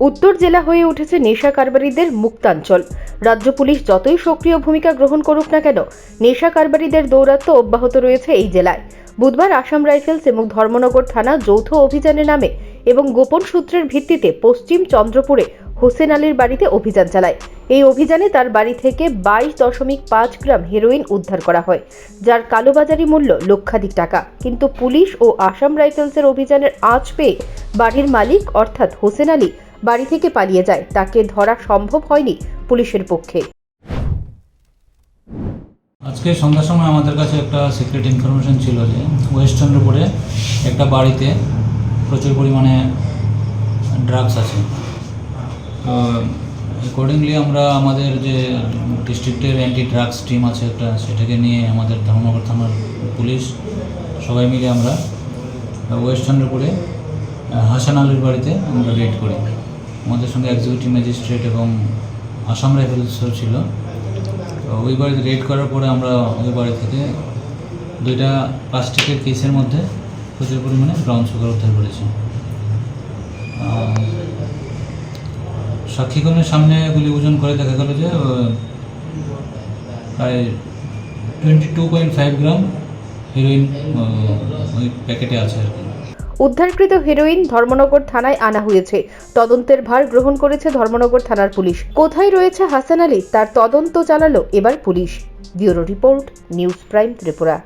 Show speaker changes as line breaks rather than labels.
উত্তর জেলা হয়ে উঠেছে নেশা কারবারিদের মুক্তাঞ্চল। রাজ্য পুলিশ যতই সক্রিয় ভূমিকা গ্রহণ করুক না কেন, নেশা কারবারিদের দৌরাত্ম্য অব্যাহত রয়েছে এই জেলায়। বুধবার আসাম রাইফেলস এবং ধর্মনগর থানা যৌথ অভিযানে নামে এবং গোপন সূত্রের ভিত্তিতে পশ্চিম চন্দ্রপুরে হোসেন আলীর বাড়িতে অভিযান চালায়। এই অভিযানে তার বাড়ি থেকে বাইশ দশমিক পাঁচ গ্রাম হেরোইন উদ্ধার করা হয়, যার কালোবাজারি মূল্য লক্ষাধিক টাকা। কিন্তু পুলিশ ও আসাম রাইফেলসের অভিযানের আঁচ পেয়ে বাড়ির মালিক, অর্থাৎ হোসেন আলী বাড়ি থেকে পালিয়ে যায়। তাকে ধরা সম্ভব হয়নি পুলিশের পক্ষে।
আজকে সন্ধ্যার সময় আমাদের কাছে একটা সিক্রেট ইনফরমেশন ছিল যে ওয়েস্ট চন্দ্রপুরে একটা বাড়িতে প্রচুর পরিমাণে ড্রাগস আছে। তো অ্যাকর্ডিংলি আমরা আমাদের যে ডিস্ট্রিক্টের অ্যান্টি ড্রাগস টিম আছে একটা, সেটাকে নিয়ে আমাদের ধর্মনগর থানার পুলিশ সবাই মিলে আমরা ওয়েস্ট চন্দ্রপুরে হাসান আলীর বাড়িতে আমরা রেড করি। আমাদের সঙ্গে এক্সিকিউটিভ ম্যাজিস্ট্রেট এবং আসাম রাইফেলসও ছিল। তো ওই বাড়িতে রেড করার পরে আমরা ওই বাড়ি থেকে দুইটা প্লাস্টিকের কেসের মধ্যে প্রচুর পরিমাণে ব্রাউন সুগার উদ্ধার করেছি। সাক্ষীগণের সামনে গুলি ওজন করে দেখা গেল যে প্রায় twenty two point five gram heroin ওই প্যাকেটে আছে আর কি।
উদ্ধারকৃত হিরোইন ধর্মনগর থানায় আনা হয়েছে। তদন্তের ভার গ্রহণ করেছে ধর্মনগর থানার পুলিশ। কোথায় রয়েছে হাসান আলী? তার তদন্ত চালালো এবার police. Bureau report, news prime Tripura.